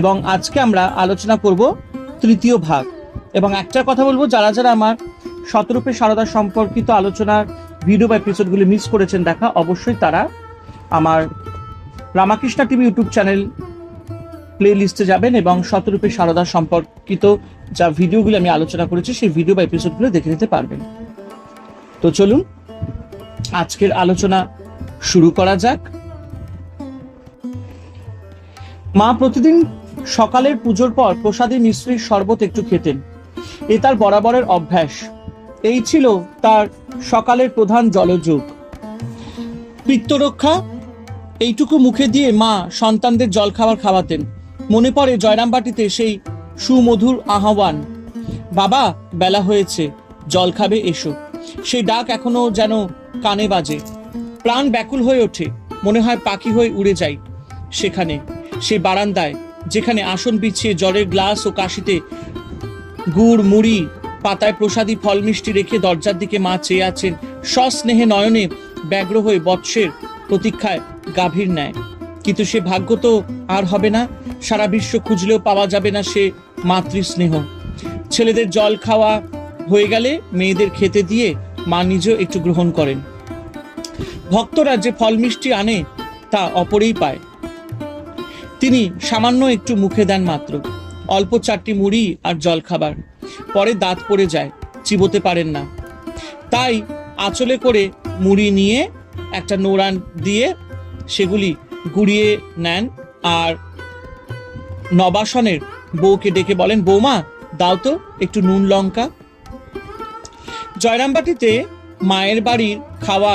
এবং আজকে আমরা আলোচনা করব তৃতীয় ভাগ। এবং একটা কথা বলব, যারা যারা আমার শতরূপে সারদা সম্পর্কিত আলোচনার ভিডিও বা এপিসোডগুলি মিস করেছেন দেখা, অবশ্যই তারা আমার Ramakrishna TV YouTube channel play লিস্টে যাবেন এবং শতরূপে সারদা সম্পর্কিত যা ভিডিওগুলো আমি আলোচনা করেছি, সেই ভিডিও বা এপিসোডগুলো দেখে নিতে পারবেন। তো চলুন, আজকের আলোচনা শুরু করা যাক। মা প্রতিদিন সকালের পুজোর পর প্রসাদী মিশ্রির শরবত একটু খেতেন। এ তার বরাবরের অভ্যাস। এই ছিল তার সকালের প্রধান জলযোগ। পিত্তরক্ষা, এইটুকু মুখে দিয়ে মা সন্তানদের জলখাবার খাওয়াতেন। মনে পড়ে জয়রামবাটিতে সেই সুমধুর আহ্বান। বাবা, বেলা হয়েছে, জল খাবে, এসো। সেই ডাক এখনও যেন কানে বাজে। প্রাণ ব্যাকুল হয়ে ওঠে, মনে হয় পাখি হয়ে উড়ে যাই। সেখানে সেই বারান্দায় যেখানে আসন বিছিয়ে জলের গ্লাস ও কাশিতে গুড়, মুড়ি, পাতায় প্রসাদী ফল মিষ্টি রেখে দরজার দিকে মা চেয়ে আছেন সস্নেহে নয়নে ব্যগ্র হয়ে বৎসের প্রতীক্ষায় গাভীর ন্যায়। কিন্তু সে ভাগ্য তো আর হবে না, সারা বিশ্ব খুঁজলেও পাওয়া যাবে না সে মাতৃস্নেহ। ছেলেদের জল খাওয়া হয়ে গেলে মেয়েদের খেতে দিয়ে মা নিজেও একটু গ্রহণ করেন। ভক্তরা যে ফল মিষ্টি আনে তা অপরেই পায়। তিনি সামান্য একটু মুখে দেন মাত্র। অল্প চারটি মুড়ি আর জল খাবার পরে দাঁত পড়ে যায়, চিবোতে পারেন না। তাই আঁচলে করে মুড়ি নিয়ে একটা নোড়ান দিয়ে সেগুলি গুড়িয়ে নেন আর নবাসনের বউকে ডেকে বলেন, বৌমা, দাও তো একটু নুন, লঙ্কা। জয়রামবাটিতে মায়ের বাড়ির খাওয়া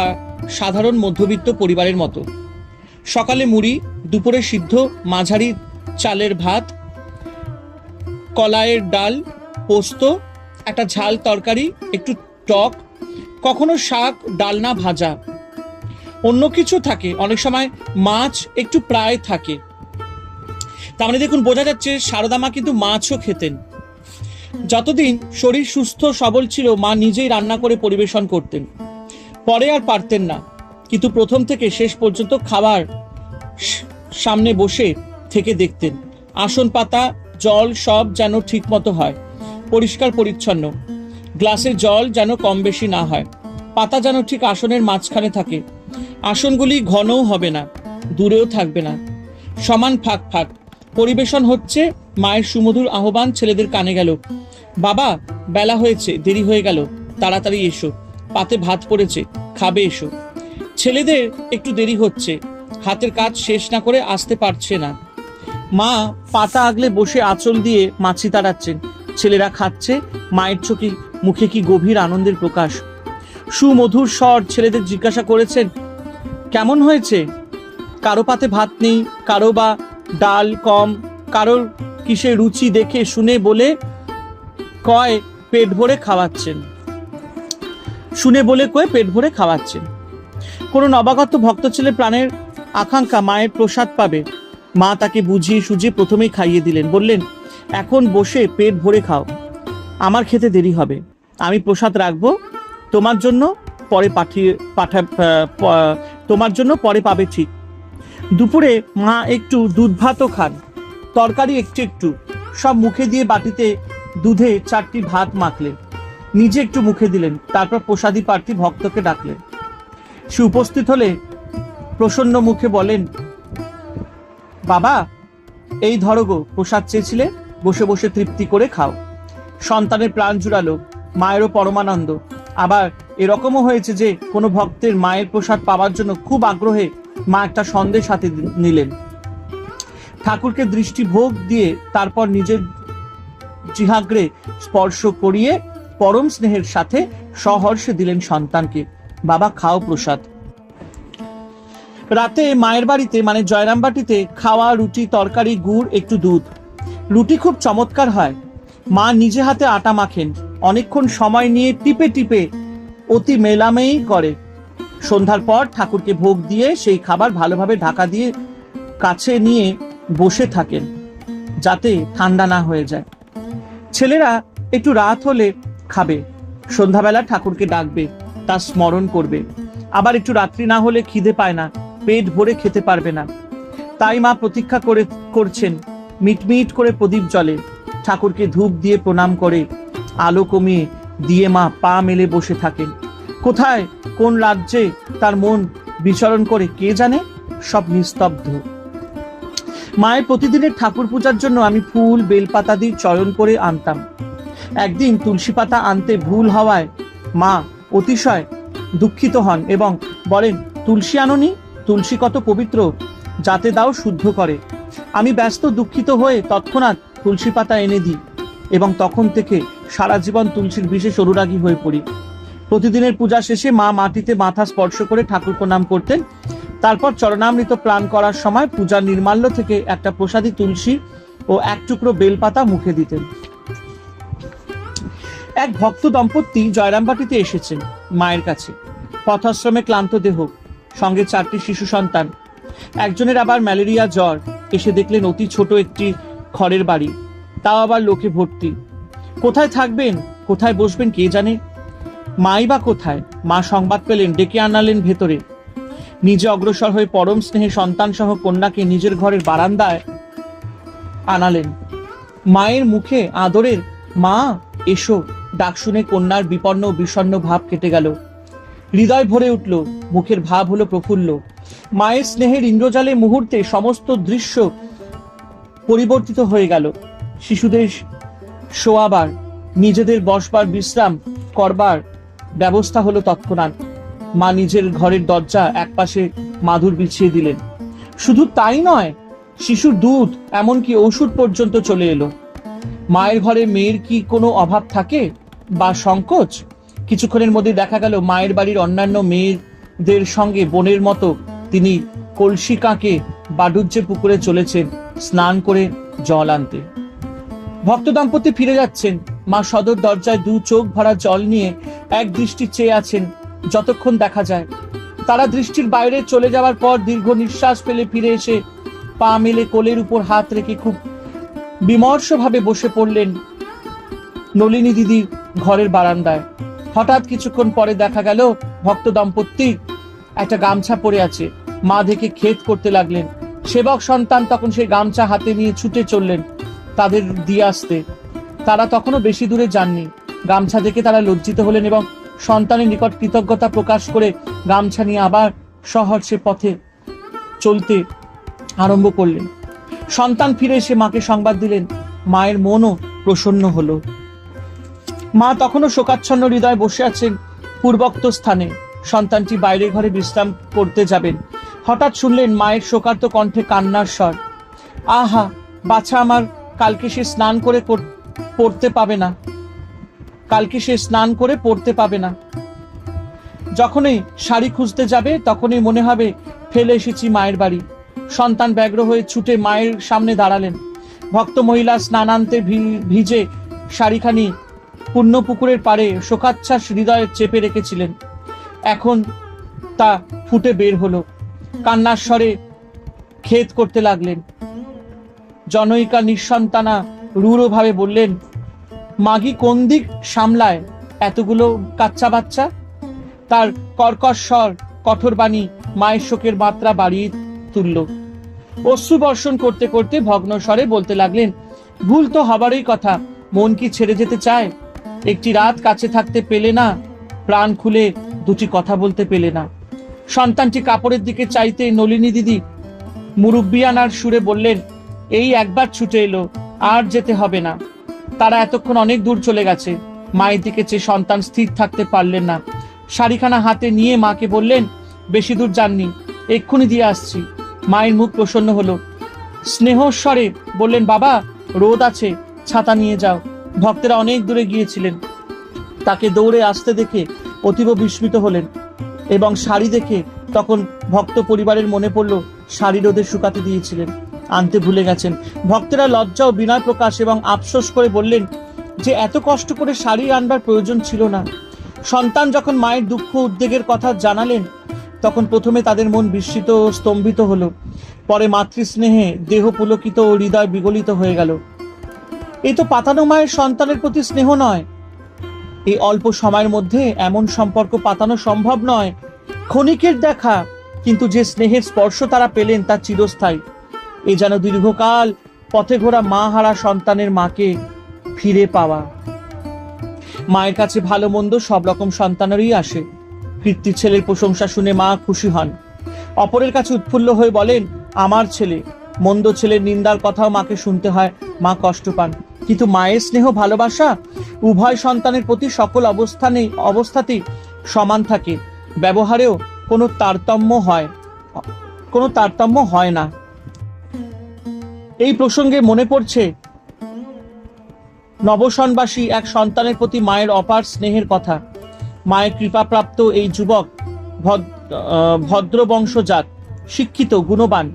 সাধারণ মধ্যবিত্ত পরিবারের মতো। সকালে মুড়ি, দুপুরে সিদ্ধ মাঝারি চালের ভাত, কলাইয়ের ডাল, পোস্ত, একটা ঝাল তরকারি, একটু টক, কখনো শাক ডালনা ভাজা। অন্য কিছু থাকে, অনেক সময় মাছ একটু প্রায় থাকে। তার মানে দেখুন, বোঝা যাচ্ছে সারদা মা কিন্তু মাছও খেতেন। যতদিন শরীর সুস্থ, সবল ছিল, মা নিজেই রান্না করে পরিবেশন করতেন। পরে আর পারতেন না। কিন্তু প্রথম থেকে শেষ পর্যন্ত খাবার সামনে বসে থেকে দেখতেন। আসন পাতা, জল সব যেন ঠিক মতো হয়, পরিষ্কার পরিচ্ছন্ন। গ্লাসের জল যেন কম বেশি না হয়, পাতা যেন ঠিক আসনের মাঝখানে থাকে। আসনগুলি ঘনও হবে না, দূরেও থাকবে না। সমান ফাঁক ফাঁক। পরিবেশন হচ্ছে, মায়ের সুমধুর আহ্বান ছেলেদের কানে গেল। বাবা, বেলা হয়েছে, দেরি হয়ে গেল, তাড়াতাড়ি এসো, পাতে ভাত পড়েছে, খাবে এসো। ছেলেদের একটু দেরি হচ্ছে। হাতের কাজ শেষ না করে আসতে পারছে না। মা পাতা আগলে বসে আঁচল দিয়ে মাছি তাড়াচ্ছেন। ছেলেরা খাচ্ছে, মায়ের চোখে, মুখে কি গভীর আনন্দের প্রকাশ। সুমধুর স্বর ছেলেদের জিজ্ঞাসা করেছেন, কেমন হয়েছে? কারও পাতে ভাত নেই, কারও বা ডাল কম, কারোর কিসে রুচি দেখে শুনে বলে কয় পেট ভরে খাওয়াচ্ছেন। শুনে বলে কয়ে পেট ভরে খাওয়াচ্ছেন। কোনো নবাগত ভক্ত ছেলে প্রাণের আকাঙ্ক্ষা মায়ের প্রসাদ পাবে। মা তাকে বুঝিয়ে সুঝিয়ে প্রথমেই খাইয়ে দিলেন, বললেন, এখন বসে পেট ভরে খাও। আমার খেতে দেরি হবে। আমি প্রসাদ রাখব। তোমার জন্য পরে পাঠিয়ে পাঠা তোমার জন্য পরে পাবে ঠিক। দুপুরে মা একটু দুধ ভাতও খান। তরকারি একটু একটু। সব মুখে দিয়ে বাটিতে দুধে চারটি ভাত মাখলেন। নিজে একটু মুখে দিলেন। তারপর প্রসাদী প্রার্থী ভক্তকে ডাকলেন। সে উপস্থিত হলে প্রসন্ন মুখে বলেন, বাবা, এই ধরো গো, প্রসাদ চেয়েছিলে, বসে বসে তৃপ্তি করে খাও। সন্তানের প্রাণ জুড়ালো, মায়েরও পরমানন্দ। আবার এরকমও হয়েছে যে, কোনো ভক্তের মায়ের প্রসাদ পাওয়ার জন্য খুব আগ্রহে মা একটা সন্দেশ হাতে নিলেন। ঠাকুরকে দৃষ্টি ভোগ দিয়ে তারপর নিজের জিহাগ্রে স্পর্শ করিয়ে পরম স্নেহের সাথে সহর্ষে দিলেন সন্তানকে। বাবা খাও প্রসাদ। রাতে মায়ের বাড়িতে মানে জয়রামবাটিতে খাওয়া, রুটি, তরকারি, গুড়, একটু দুধ। রুটি খুব চমৎকার হয়। মা নিজে হাতে আটা মাখেন। অনেকক্ষণ সময় নিয়ে টিপে টিপে অতি মেলামেই করে। সন্ধ্যার পর ঠাকুরকে ভোগ দিয়ে সেই খাবার ভালোভাবে ঢাকা দিয়ে কাছে নিয়ে বসে থাকেন, যাতে ঠান্ডা না হয়ে যায়। ছেলেরা একটু রাত হলে খাবে। সন্ধ্যাবেলা ঠাকুরকে ডাকবে। তার স্মরণ করবে। আবার একটু রাত্রি না হলে খিদে পায় না, পেট ভরে খেতে পারবে না। তাই মা প্রতীক্ষা করে, করছেন, মিটমিট করে প্রদীপ জলে ঠাকুরকে ধূপ দিয়ে প্রণাম করে, আলো কমিয়ে দিয়ে মা পা মেলে বসে থাকেন। কোথায়, কোন রাজ্যে তার মন বিচরণ করে, কে জানে? সব নিস্তব্ধ। মায়ের প্রতিদিনের ঠাকুর পূজার জন্য আমি ফুল, বেলপাতা দিয়ে চয়ন করে আনতাম। একদিন তুলসী পাতা আনতে ভুল হওয়ায় মা অতিশয় দুঃখিত হন এবং বলেন, তুলসী আননি, তুলসী কত পবিত্র, যাতে দাও শুদ্ধ করে। আমি ব্যস্ত দুঃখিত হয়ে তৎক্ষণাৎ তুলসী পাতা এনে দিই এবং তখন থেকে সারা জীবন তুলসীর বিশেষ অনুরাগী হয়ে পড়ি। প্রতিদিনের পূজা শেষে মা মাটিতে মাথা স্পর্শ করে ঠাকুর প্রণাম করতেন। তারপর চরণামৃত প্রাণ করার সময় পূজার নির্মাল্য থেকে একটা প্রসাদী তুলসী ও এক টুকরো বেলপাতা মুখে দিতেন। এক ভক্ত দম্পতি জয়রামবাটিতে এসেছেন মায়ের কাছে। পথাশ্রমে ক্লান্ত দেহ, সঙ্গে চারটি শিশু সন্তান। একজনের আবার ম্যালেরিয়া জ্বর, এসে দেখলেন অতি ছোট একটি খড়ের বাড়ি। তাও আবার লোকে ভর্তি। কোথায় থাকবেন? কোথায় বসবেন কে জানে? মাই বা কোথায়? মা সংবাদ পেলেন, ডেকে আনালেন ভেতরে। নিজে অগ্রসর হয়ে পরম স্নেহে সন্তান সহ কন্যাকে নিজের ঘরের বারান্দায় আনালেন। মায়ের মুখে আদরের, মা, এসো। ডাক শুনে কন্যার বিপন্ন ও বিষণ্ণ ভাব কেটে গেল। হৃদয় ভরে উঠল, মুখের ভাব হলো প্রফুল্ল। মায়ের স্নেহের ইন্দ্রজালে মুহূর্তে সমস্ত দৃশ্য পরিবর্তিত হয়ে গেল। শিশুদের শোয়াবার, নিজেদের বসবার বিশ্রাম করবার ব্যবস্থা হলো তৎক্ষণাৎ। মা নিজের ঘরের দরজা একপাশে মাদুর বিছিয়ে দিলেন। শুধু তাই নয়, শিশুর দুধ, এমনকি ওষুধ পর্যন্ত চলে এলো। মায়ের ঘরে মেয়ের কি কোনো অভাব থাকে? বা সংকোচ? কিছুক্ষণের মধ্যে দেখা গেল মায়ের বাড়ির অন্যান্য মেয়েদের সঙ্গে বোনের মতো তিনি কলসি কাঁকে বাডুজ্জে পুকুরে চলেছেন স্নান করে জল আনতে। ভক্ত দম্পতি ফিরে যাচ্ছেন। মা সদর দরজায় দু চোখ ভরা জল নিয়ে এক দৃষ্টি চেয়ে আছেন। যতক্ষণ দেখা যায়, তারা দৃষ্টির বাইরে চলে যাওয়ার পর দীর্ঘ নিঃশ্বাস ফেলে ফিরে এসে পা মেলে কোলের উপর হাত রেখে খুব বিমর্ষভাবে বসে পড়লেন নলিনী দিদির ঘরের বারান্দায়। হঠাৎ কিছুক্ষণ পরে দেখা গেল ভক্ত দম্পতি একটা গামছা পরে আছে। মা দেখে ক্ষেত করতে লাগলেন। সেবক সন্তান তখন সেই গামছা হাতে নিয়ে ছুটে চললেন তাদের দিয়ে আসতে। তারা তখনও বেশি দূরে যাননি। গামছা দেখে তারা লজ্জিত হলেন এবং সন্তানের নিকট কৃতজ্ঞতা প্রকাশ করে গামছা নিয়ে আবার সহর্ষে পথে চলতে আরম্ভ করলেন। সন্তান ফিরে এসে মাকে সংবাদ দিলেন। মায়ের মনও প্রসন্ন হলো। মা তখনও শোকাচ্ছন্ন হৃদয় বসে আছেন পূর্বোক্ত স্থানে। সন্তানটি বাইরের ঘরে বিশ্রাম করতে যাবেন হঠাৎ শুনলেন মায়ের শোকার্ত কণ্ঠে কান্নার স্বর। আহা, বাছা আমার, কালকে সে স্নান করে পড়তে পাবে না। কালকে সে স্নান করে পড়তে পাবে না। যখনই শাড়ি খুঁজতে যাবে, তখনই মনে হবে, ফেলে এসেছি মায়ের বাড়ি। সন্তান ব্যগ্র হয়ে ছুটে মায়ের সামনে দাঁড়ালেন। ভক্ত মহিলা স্নানান্তে ভিজে শাড়িখানি পুকুরের পাড়ে শোকাচ্ছ্বাস হৃদয়ে চেপে রেখেছিলেন। এখন তা ফুটে বের হলো। কান্নার স্বরে খেদ করতে লাগলেন। জনৈকা নিঃসন্তানা রূঢ়ভাবে বললেন মাগি কোন দিক সামলায় এতগুলো কাচ্চা বাচ্চা? তার কর্কশ স্বর কঠোর বাণী মায়ের শোকের মাত্রা বাড়িয়ে তুলল। অশ্রু বর্ষণ করতে করতে ভগ্ন স্বরে বলতে লাগলেন, ভুল তো হবারই কথা। মন কি ছেড়ে যেতে চায়? একটি রাত কাছে থাকতে পেলে না, প্রাণ খুলে দুটি কথা বলতে পেলে না। সন্তানটি কাপড়ের দিকে চাইতে নলিনী দিদি মুরব্বিয়ানার সুরে বললেন, এই একবার ছুটে এলো, আর যেতে হবে না। তারা এতক্ষণ অনেক দূর চলে গেছে। মায়ের দিকে চেয়ে সন্তান স্থির থাকতে পারলেন না, শাড়িখানা হাতে নিয়ে মাকে বললেন, বেশি দূর যাননি, এক্ষুনি দিয়ে আসছি। মায়ের মুখ প্রসন্ন হলো। স্নেহস্বরে বললেন, বাবা, রোদ আছে, ছাতা নিয়ে যাও। ভক্তেরা অনেক দূরে গিয়েছিলেন। তাকে দৌড়ে আসতে দেখে অতীব বিস্মিত হলেন এবং শাড়ি দেখে তখন ভক্ত পরিবারের মনে পড়ল, শাড়ি রোদে শুকাতে দিয়েছিলেন, আনতে ভুলে গেছেন। ভক্তেরা লজ্জা ও বিনয় প্রকাশ এবং আফসোস করে বললেন, যে এত কষ্ট করে শাড়ি আনবার প্রয়োজন ছিল না। সন্তান যখন মায়ের দুঃখ উদ্বেগের কথা জানালেন, তখন প্রথমে তাদের মন বিস্মিত ও স্তম্ভিত হলো। পরে মাতৃস্নেহে দেহ পুলকিত ও হৃদয় বিগলিত হয়ে গেল। এই তো পাতানো মায়ের সন্তানের প্রতি স্নেহ নয়। এই অল্প সময়ের মধ্যে এমন সম্পর্ক পাতানো সম্ভব নয়। ক্ষণিকের দেখা, কিন্তু যে স্নেহের স্পর্শ তারা পেলেন তা চিরস্থায়ী। এ যেন দীর্ঘকাল পথে ঘোরা মা হারা সন্তানের মাকে ফিরে পাওয়া। মায়ের কাছে ভালো মন্দ সব রকম সন্তানেরই আসে। কৃত্তির ছেলের প্রশংসা শুনে মা খুশি হন। অপরের কাছে উৎফুল্ল হয়ে বলেন, আমার ছেলে, মন্দ ছেলের নিন্দার কথাও মাকে শুনতে হয়, মা কষ্ট পান। কিন্তু মায়ের স্নেহ ভালোবাসা উভয় সন্তানের প্রতি সকল অবস্থানেই অবস্থাতেই সমান থাকে। ব্যবহারেও কোনো তারতম্য হয় কোনো তারতম্য হয় না। এই প্রসঙ্গে মনে পড়ছে নবসনবাসী এক সন্তানের প্রতি মায়ের অপার স্নেহের কথা। মায়ের কৃপাপ্রাপ্ত এই যুবক ভদ- আহ, ভদ্র বংশজাত শিক্ষিত গুণবান।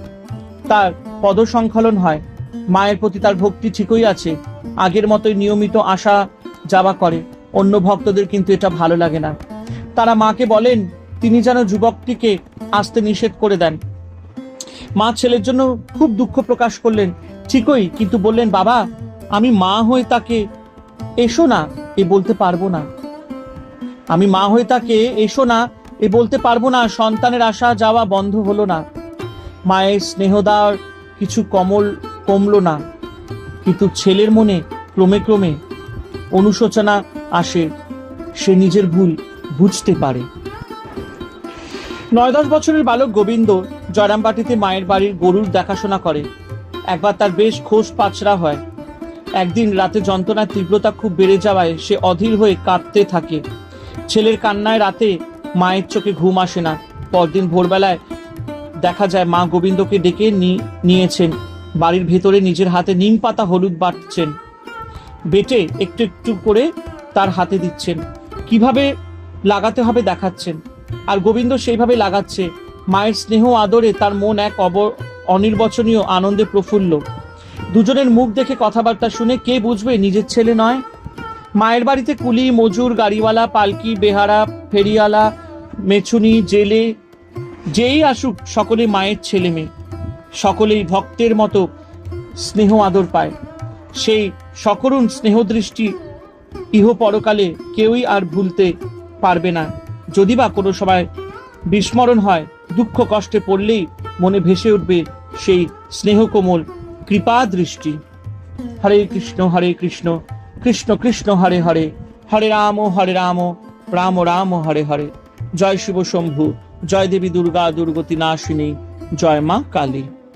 তার পদসংকলন হয়। মায়ের প্রতি তার ভক্তি ঠিকই আছে। আগের মতোই নিয়মিত আসা যাওয়া করে। অন্য ভক্তদের কিন্তু এটা ভালো লাগে না। তারা মাকে বলেন, তিনি যেন যুবকটিকে আসতে নিষেধ করে দেন। মা ছেলের জন্য খুব দুঃখ প্রকাশ করলেন। ঠিকই, কিন্তু বললেন, বাবা, আমি মা হয়ে তাকে এসো না, এ বলতে পারব না। আমি মা হয়ে তাকে এসো না, এ বলতে পারব না, সন্তানের আসা যাওয়া বন্ধ হলো না। মায়ের স্নেহদার কিছু কমল কমলো না। কিন্তু ছেলের মনে ক্রমে ক্রমে অনুশোচনা আসে। সে নিজের ভুল বুঝতে পারে। নয় দশ বছরের বালক গোবিন্দ জয়রামবাটিতে মায়ের বাড়ির গরুর দেখাশোনা করে। একবার তার বেশ খোশ পাচরা হয়। একদিন রাতে যন্ত্রণার তীব্রতা খুব বেড়ে যাওয়ায় সে অধীর হয়ে কাঁদতে থাকে। ছেলের কান্নায় রাতে মায়ের চোখে ঘুম আসে না। পরদিন ভোরবেলায় দেখা যায় মা গোবিন্দকে ডেকে নিয়েছেন। বাড়ির ভেতরে নিজের হাতে নিম পাতা, হলুদ বাটছেন। বেটে একটু একটু করে তার হাতে দিচ্ছেন। কীভাবে লাগাতে হবে দেখাচ্ছেন। আর গোবিন্দ সেইভাবে লাগাচ্ছে। মায়ের স্নেহ আদরে তার মন এক অব অনির্বচনীয় আনন্দে প্রফুল্ল। দুজনের মুখ দেখে কথাবার্তা শুনে কে বুঝবে নিজের ছেলে নয়? মায়ের বাড়িতে কুলি, মজুর, গাড়িওয়ালা, পালকি, বেহারা, ফেরিওয়ালা, মেছুনি, জেলে, যেই আসুক, সকলে মায়ের ছেলে মেয়ে। সকলেই ভক্তের মতো স্নেহ আদর পায়। সেই সকরুণ স্নেহদৃষ্টি ইহ পরকালে কেউই আর ভুলতে পারবে না। যদি বা কোনো সময় বিস্মরণ হয়, দুঃখ কষ্টে পড়লেই মনে ভেসে উঠবে সেই স্নেহকোমল কৃপা দৃষ্টি হরে কৃষ্ণ হরে কৃষ্ণ কৃষ্ণ কৃষ্ণ, হরে হরে হরে রাম হরে রাম রাম রাম, হরে হরে। জয় শিব শম্ভু, জয় দেবী দুর্গা, দুর্গতি নাশিনী, জয় মা কালী।